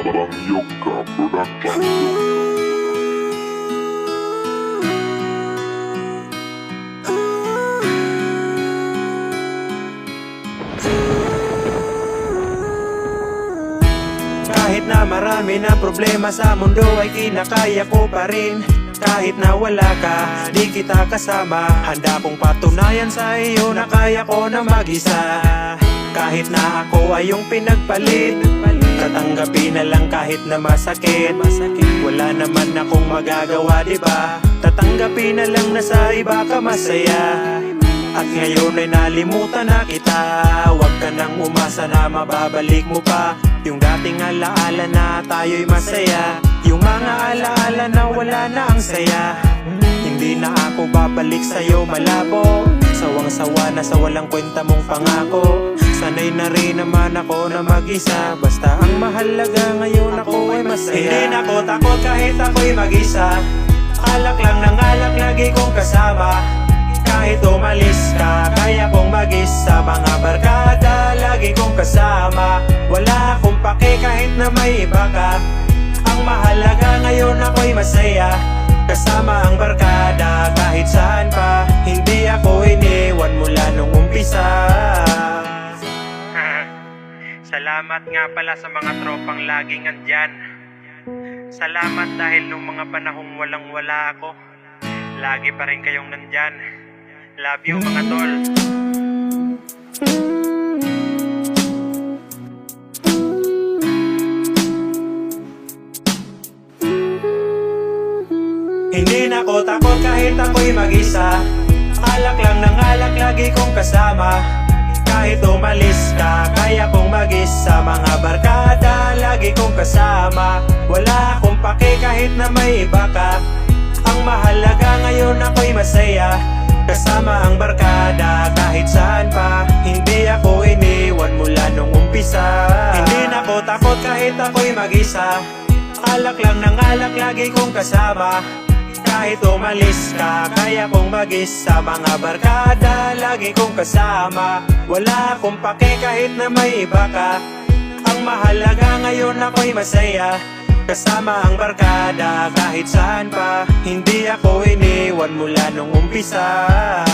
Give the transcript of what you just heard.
Bangyoka Production. Kahit na marami na problema sa mundo ay kinakaya ko pa rin. Kahit na wala ka, di kita kasama. Handa kong patunayan sa iyo na kaya ko na mag-isa. Kahit na ako ay yung pinagpalit Tatanggapin na lang kahit na masakit. Wala naman akong magagawa, di ba? Tatanggapin na lang na sa iba ka masaya. At ngayon ay nalimutan na kita. Huwag ka nang umasa na mababalik mo pa. Yung dating alaala na tayo'y masaya. Yung mga alaala na wala na ang saya. Hindi na ako babalik sa'yo malabo. Sawang-sawa na sa walang kwenta mong pangako Sanay na rin naman ako na mag-isa. Basta ang mahalaga ngayon ako ay masaya. Hindi na ako takot kahit ako'y mag-isa. Alak lang ng alak lagi kong kasama. Kahit umalis ka, kaya kong magis sa mga barkada Lagi kong kasama, wala akong pake kahit na may iba ka. Ang mahalaga ngayon ako'y masaya. Kasama ang barkada kahit Salamat nga pala sa mga tropang laging andyan Salamat dahil nung mga panahong walang wala ako Lagi pa rin kayong nandyan. Love you mga tol. Hindi na ako takot kahit ako'y mag-isa. Alak lang ng alak lagi kong kasama sa mga barkada Lagi kong kasama. Wala akong pake kahit na may iba ka. Ang mahalaga ngayon ako'y masaya. Kasama ang barkada kahit saan pa. Hindi ako iniwan mula nung umpisa. Hindi na ako takot kahit ako'y mag-isa. Alak lang ng alak lagi kong kasama. Kahit umalis ka, kaya kong magis sa mga barkada Lagi kong kasama, wala akong pake kahit na may iba ka. Ang mahalaga ngayon ako'y masaya. Kasama ang barkada kahit saan pa. Hindi ako iniwan mula nung umpisa